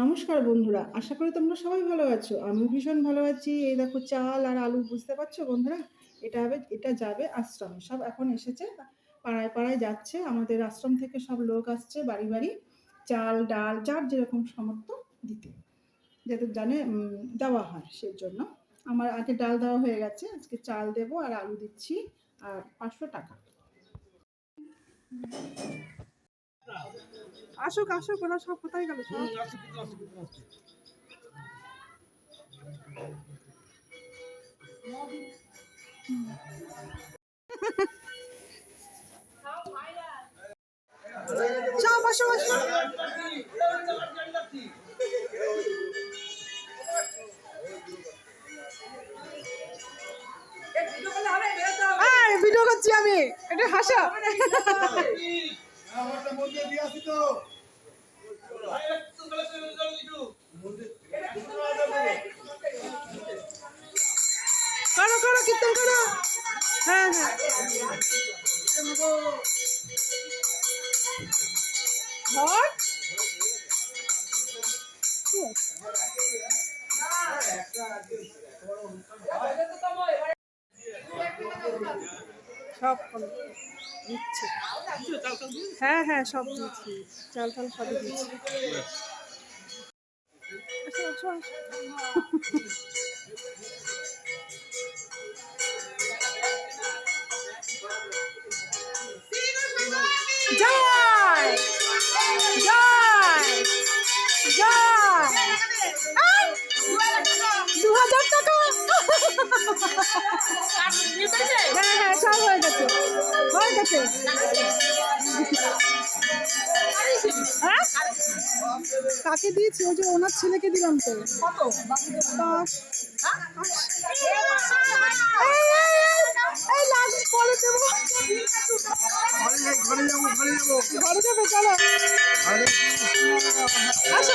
নমস্কার বন্ধুরা, আশা করি তোমরা সবাই ভালো আছো। আমি ভীষণ ভালো আছি। এই দেখো চাল আর আলু, বুঝতে পারছ বন্ধুরা? এটা হবে, এটা যাবে আশ্রমে। সব এখন এসেছে, পাড়ায় পাড়ায় যাচ্ছে। আমাদের আশ্রম থেকে সব লোক আসছে বাড়ি বাড়ি। চাল, ডাল, যার যেরকম সামর্থ্য দিতে। যাতে জানে দেওয়া হয় সেই জন্য আমার আগে ডাল দেওয়া হয়ে গেছে, আজকে চাল দেবো আর আলু দিচ্ছি, আর পাঁচশো টাকা। আসুক আসুক ওরা সব কোথায় গেল সব। সব বসো বসো। ভিডিও করছি আমি। এটা হাসা। দিয়ে তো করো করো কীর্তন করো। হ্যাঁ হ্যাঁ। ধর সব দিচ্ছে। হ্যাঁ হ্যাঁ সব দিচ্ছি চাল টাল সবই দিচ্ছি হ্যাঁ হ্যাঁ সব হয়ে গেছে হয়ে গেছে হ্যাঁ কাকে দিয়েছি? ওই যে ওনার ছেলেকে দিলাম তো। কত এই, এই, এই, এই লাগ পরে দেবো ঘরে যাব। ঘরে যাব ঘরে যাবে। চলো আসো।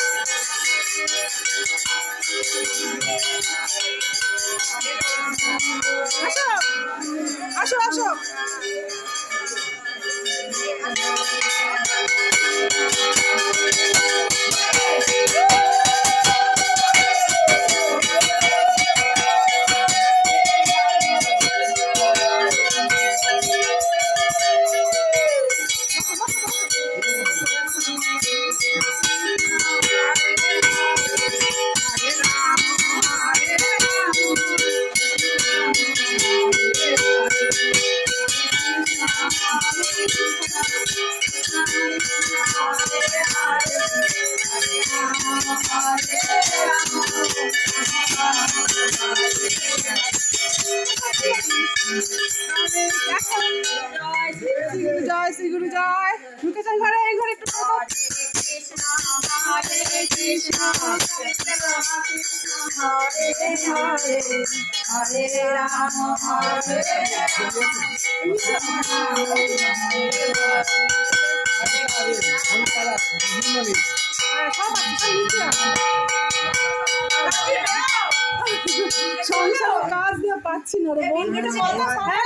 জয় শ্রী গুরু জয় ঢুকেছেন ঘরে এই ঘরে একটু ঢোকো। আছে, সব নিচে আছে। সংসার কাজ দিয়ে পাচ্ছি না রে হ্যাঁ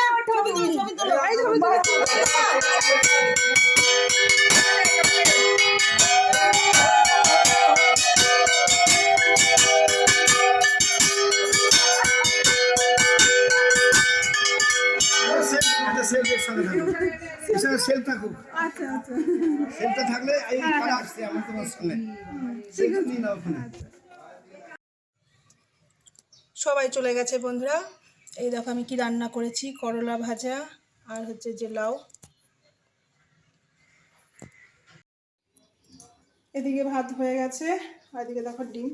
সঙ্গে সেলফ থাকুক। আচ্ছা আচ্ছা। সেলফটা থাকলে এই আসছে আমার তোমার সঙ্গে সেলফ নিয়ে নাও ওখানে। সবাই চলে গেছে বন্ধুরা। এই দেখো আমি কি রান্না করেছি, করলা ভাজা আর হচ্ছে যে লাউ। এদিকে ভাত হয়ে গেছে, আর এদিকে দেখো ডিম।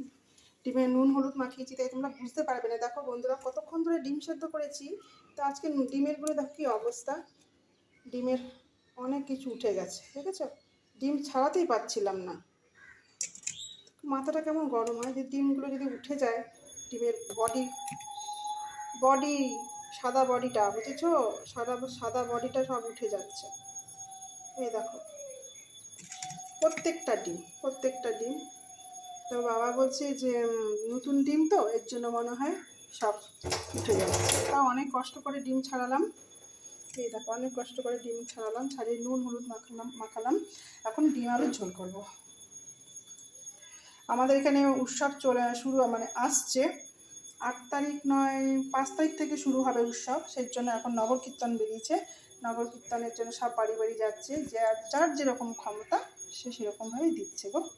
ডিমে নুন, হলুদ মাখিয়েছি, তাই তোমরা বুঝতে পারবে না। দেখো বন্ধুরা, কতক্ষণ ধরে ডিম সেদ্ধ করেছি, তো আজকে ডিমেরগুলো দেখো কি অবস্থা। ডিমের অনেক কিছু উঠে গেছে ঠিক আছে ডিম ছাড়াতেই পারছিলাম না। মাথাটা কেমন গরম হয়, যে ডিমগুলো যদি উঠে যায় ডিমের বডি বডি সাদা বডিটা বুঝেছ? সাদা সাদা বডিটা সব উঠে যাচ্ছে। এই দেখো। প্রত্যেকটা ডিম প্রত্যেকটা ডিম তো বাবা বলছে যে নতুন ডিম তো, এর জন্য মনে হয় সব উঠে যাবে। তাও অনেক কষ্ট করে ডিম ছাড়ালাম। এই দেখো, অনেক কষ্ট করে ডিম ছাড়ালাম, ছাড়িয়ে নুন, হলুদ মাখালাম মাখালাম। এখন ডিম আলুর ঝোল করব। আমাদের এখানে উৎসব চলে, শুরু মানে আসছে। আট তারিখ নয়, পাঁচ তারিখ থেকে শুরু হবে উৎসব। সেই জন্য এখন নগর কীর্তন বেরিয়েছে। নগর কীর্তনের জন্য সব বাড়ি বাড়ি যাচ্ছে। যে আর- যার যেরকম ক্ষমতা, সে সেরকমভাবেই দিচ্ছে গো।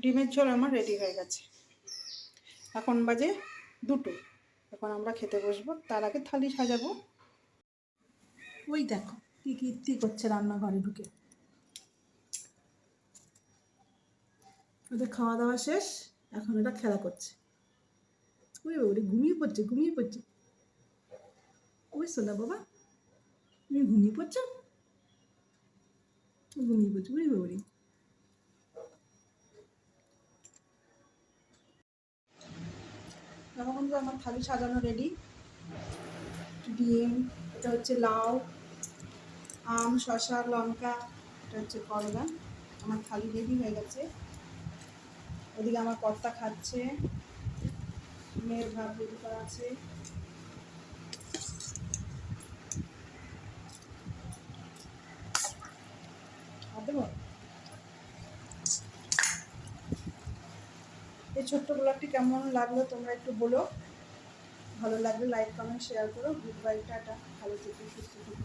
ডিমের ঝোল আমার রেডি হয়ে গেছে। এখন বাজে দুটো। এখন আমরা খেতে বসবো। তার আগে থালি সাজাবো। ওই দেখো, কি কীর্তি করছে রান্নাঘরে ঢুকে। ওদের খাওয়া দাওয়া শেষ, এখন এটা খেলা করছে। ওই ওরে ঘুমিয়ে পড়ছে ঘুমিয়ে পড়ছে। ওই শোনা বাবা, তুমি ঘুমিয়ে পড়ছো? ঘুমিয়ে পড়ছো ওরে বাবারে। দেখো বন্ধু আমার থালি সাজানো রেডি ডিম, এটা হচ্ছে লাউ, আম, শসা, লঙ্কা, এটা হচ্ছে করলা। আমার থালি রেডি হয়ে গেছে। ওদিকে আমার কর্তা খাচ্ছে। মেয়ের ভাত রেডি করা আছে। এই ছোট্ট ব্লগটি কেমন লাগল তোমরা একটু বলো। ভালো লাগলে লাইক কমেন্ট শেয়ার করো। Good bye tata. ভালো থেকো, সুস্থ থেকো।